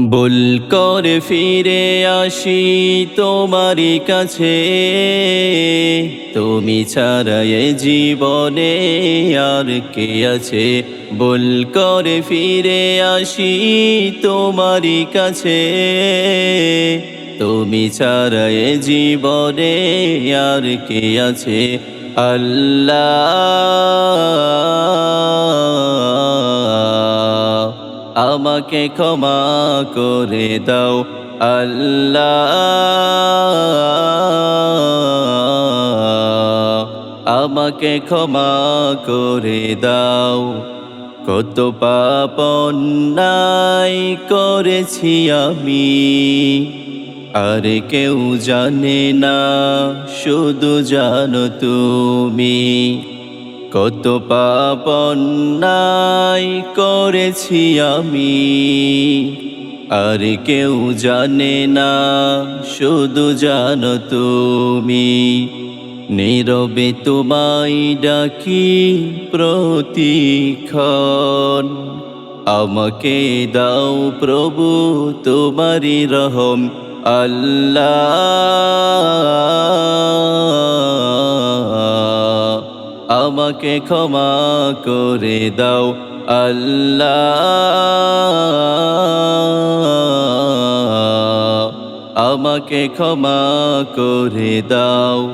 বল করে ফিরে আসি তোমারই কাছে। তুমি ছাড়া জীবনে আর কে আছে? বল করে ফিরে আসি তোমারই কাছে। তুমি ছাড়া এ জীবনে আর কে আছে? আল্লাহ আমাকে ক্ষমা করে দাও, আল্লাহ। আমাকে ক্ষমা করে দাও। কত পাপন্যাই করেছি আমি, আর কেউ জানে না, শুধু জানো তুমি। কত পাপন্যাই করেছি আমি। আর কেউ জানে না, শুধু জানো তুমি। নীরবে তোমায় ডাকি প্রতিক্ষণ। আমাকে দাও প্রভু তোমারি রহম, আল্লাহ। আমাকে ক্ষমা করে দাও, আল্লাহ। আমাকে ক্ষমা করে দাও।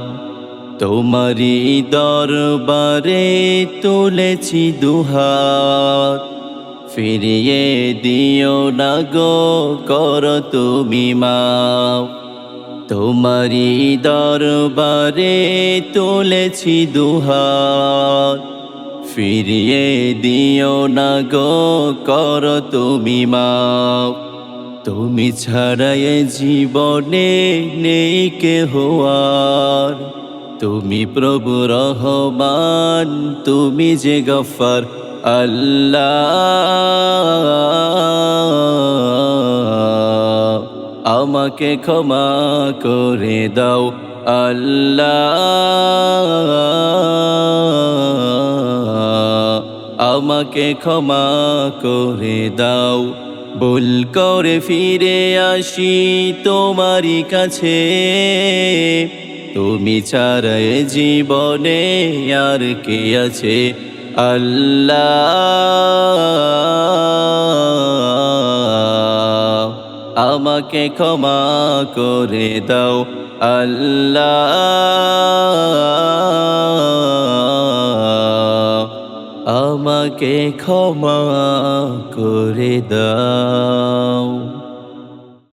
তোমারি দরবারে তুলেছি দুহাত। ফিরিয়ে দিও না গো, কর তুমি মাও তোমারি দরবারে তুলেছি দুহাত। ফিরিয়ে দিও না গো, কর তুমি মাও তুমি ছাড়াই জীবনে নেই কে হওয়ার তুমি প্রভু রহমান, তুমি যে গফার আল্লাহ। আমাকে ক্ষমা করে দাও, আল্লাহ। আমাকে ক্ষমা করে দাও, ভুল করে ফিরে আসি তোমারই কাছে। তুমি ছাড়া জীবনে আর কে আছে? আল্লাহ। আমাকে ক্ষমা করে দাও আল্লাহ। আমাকে ক্ষমা করে দাও।